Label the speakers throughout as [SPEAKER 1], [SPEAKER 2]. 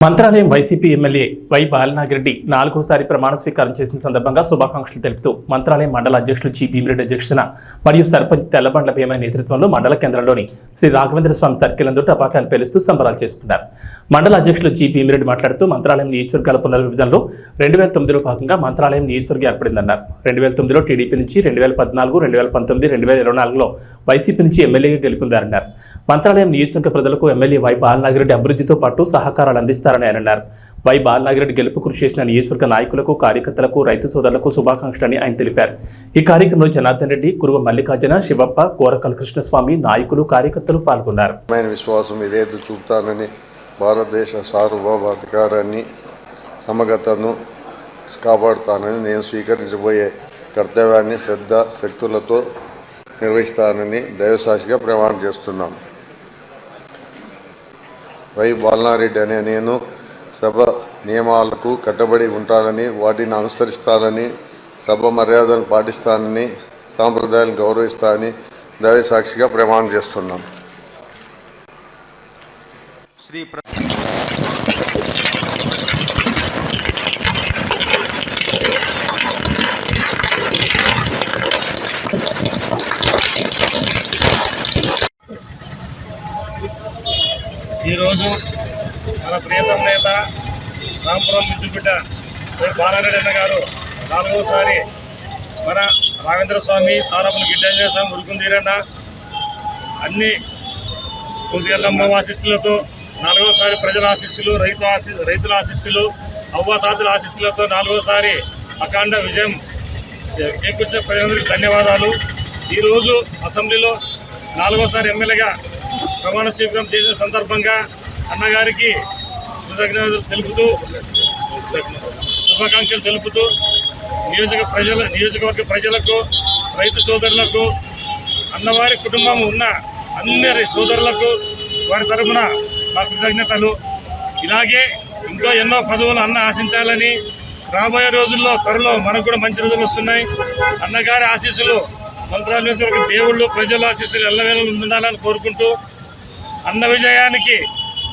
[SPEAKER 1] Mantralayam YCP MLA Y Balanagireddy నాలుగోసారి ప్రమాణ స్వీకారం చేసిన సందర్భంగా శుభాకాంక్షలు తెలుపుతూ మంత్రాలయం మండల అధ్యక్షులు జి భీమిరెడ్డి అధ్యక్షతన మరియు సర్పంచ్ తెల్లబండ్ల భీమ నేతృత్వంలో మండల కేంద్రంలోని శ్రీ రాఘవేంద్ర స్వామి సర్కిల్ నందు టపాకాయలు పేలుస్తూ సంబరాలు చేసుకున్నారు. మండల అధ్యక్షులు జి భీమిరెడ్డి మాట్లాడుతూ మంత్రాలయం నియోజకవర్గాల పునర్విభజనలో రెండు వేల తొమ్మిదిలో భాగంగా మంత్రాలయం నియోజకవర్గం ఏర్పడిందన్నారు. రెండు వేల తొమ్మిదిలో టీడీపీ నుంచి రెండు వేల పద్నాలుగు రెండు వేల పంతొమ్మిది రెండు వేల ఇరవై నాలుగులో వైసీపీ నుంచి ఎమ్మెల్యేగా గెలుపొందారన్నారు. మంత్రాలయం నియోజకవర్గ ప్రజలకు ఎమ్మెల్యే వై బాలనాగిరెడ్డి అభివృద్ధితో పాటు సహకారాలు అందిస్తారు చేస్తారని ఆయన అన్నారు. వై బాలనాగిరెడ్డి గెలుపు కృషి చేసిన నియోజకవర్గ నాయకులకు కార్యకర్తలకు రైతు సోదరులకు శుభాకాంక్షలని ఆయన తెలిపారు. ఈ కార్యక్రమంలో జనార్దన్ రెడ్డి కురువ మల్లికార్జున శివప్ప కోరకల్ కృష్ణస్వామి నాయకులు కార్యకర్తలు పాల్గొన్నారు.
[SPEAKER 2] విశ్వాసం ఇదేదో చూపుతానని భారతదేశ సార్వభౌమాధికారాన్ని సమగ్రతను కాపాడుతానని నేను స్వీకరించబోయే కర్తవ్యాన్ని శ్రద్ధ శక్తులతో నిర్వహిస్తానని దైవసాక్షిగా ప్రమాణం చేస్తున్నాను వై బాలనారెడ్డి అనే నేను సభ నియమాలకు కట్టుబడి ఉంటానని వాటిని అనుసరిస్తానని సభ మర్యాదలు పాటిస్తానని సాంప్రదాయాలను గౌరవిస్తానని దైవ సాక్షిగా ప్రమాణం చేస్తున్నాను.
[SPEAKER 3] శ్రీ
[SPEAKER 4] ఈరోజు మన ప్రియతమ నేత రాంపురం మిద్దుబిడ్డ శ్రీ బాలారెడ్డి అన్న గారు నాలుగోసారి మన రాఘేంద్ర స్వామి తారాపుల గిడ్డంజయ స్వామి ఉరుకుందీరన్న అన్ని కుసియల్లమ్మ ఆశీస్సులతో నాలుగోసారి ప్రజల ఆశీస్సులు రైతు ఆశీ రైతుల ఆశీస్సులు అవ్వాతాతల ఆశీస్సులతో నాలుగోసారి అఖండ విజయం చేకూర్చిన ప్రజలందరికీ ధన్యవాదాలు. ఈరోజు అసెంబ్లీలో నాలుగోసారి ఎమ్మెల్యేగా ప్రమాణ స్వీకారం చేసిన సందర్భంగా అన్నగారికి కృతజ్ఞతలు తెలుపుతూ శుభాకాంక్షలు తెలుపుతూ నియోజక ప్రజల నియోజకవర్గ ప్రజలకు రైతు సోదరులకు అన్నవారి కుటుంబం ఉన్న అన్ని సోదరులకు వారి తరఫున మా కృతజ్ఞతలు. ఇలాగే ఇంకా ఎన్నో పదవులు అన్న ఆశించాలని రాబోయే రోజుల్లో త్వరలో మనకు కూడా మంచి రోజులు వస్తున్నాయి. అన్నగారి ఆశీస్సులు మంత్రాలు దేవుళ్ళు ప్రజల ఆశీస్సులు ఎల్లవేళలు ఉండాలని కోరుకుంటూ అన్న విజయానికి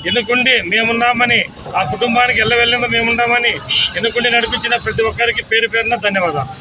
[SPEAKER 4] ఎన్నుకుండి మేమున్నామని ఆ కుటుంబానికి ఎల్లవెల్లంగా మేమున్నామని ఎన్నుకుండి నడిపించిన ప్రతి ఒక్కరికి పేరు పేరున ధన్యవాదాలు.